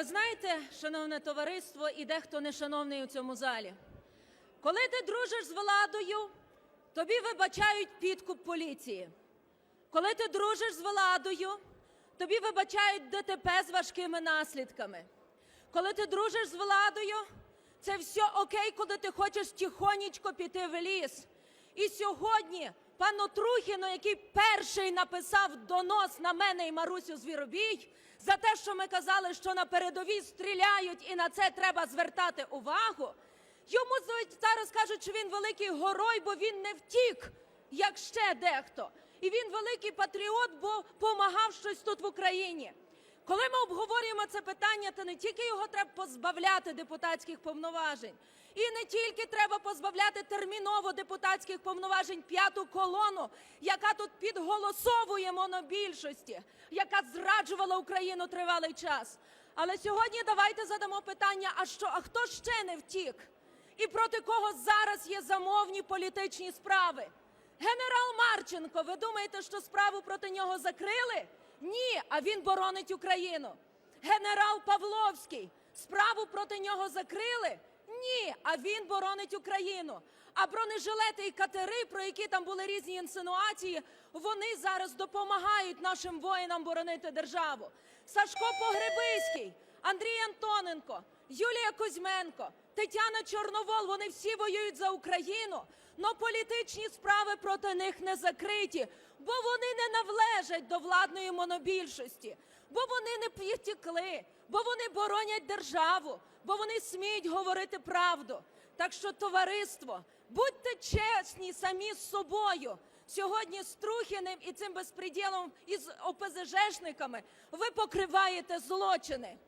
ви знаєте, шановне товариство, і дехто нешановний у цьому залі, коли ти дружиш з владою, тобі вибачають підкуп поліції. Коли ти дружиш з владою, тобі вибачають ДТП з важкими наслідками. Коли ти дружиш з владою, це все окей, коли ти хочеш тихонечко піти в ліс. І сьогодні пану Трухіну, який перший написав донос на мене і Марусю Звіробій, за те, що ми казали, що на передовій стріляють і на це треба звертати увагу. Йому зараз кажуть, що він великий горой, бо він не втік, як ще дехто. І він великий патріот, бо помагав щось тут в Україні. Коли ми обговорюємо це питання, то не тільки його треба позбавляти депутатських повноважень, і не тільки треба позбавляти терміново депутатських повноважень п'яту колону, яка тут підголосовує монобільшості, яка зраджувала Україну тривалий час. Але сьогодні давайте задамо питання: а що, а хто ще не втік? І проти кого зараз є замовні політичні справи? Генерал Марченко, ви думаєте, що справу проти нього закрили? Ні, а він боронить Україну. Генерал Павловський, справу проти нього закрили? Ні, а він боронить Україну. А бронежилети і катери, про які там були різні інсинуації, вони зараз допомагають нашим воїнам боронити державу. Сашко Погребиський, Андрій Антоненко, Юлія Кузьменко, Тетяна Чорновол, вони всі воюють за Україну, але політичні справи проти них не закриті, бо вони не належать до владної монобільшості, бо вони не підтікли, бо вони боронять державу, бо вони сміють говорити правду. Так що, товариство, будьте чесні самі з собою. Сьогодні з Трухіним і цим безпреділом із ОПЗЖшниками ви покриваєте злочини.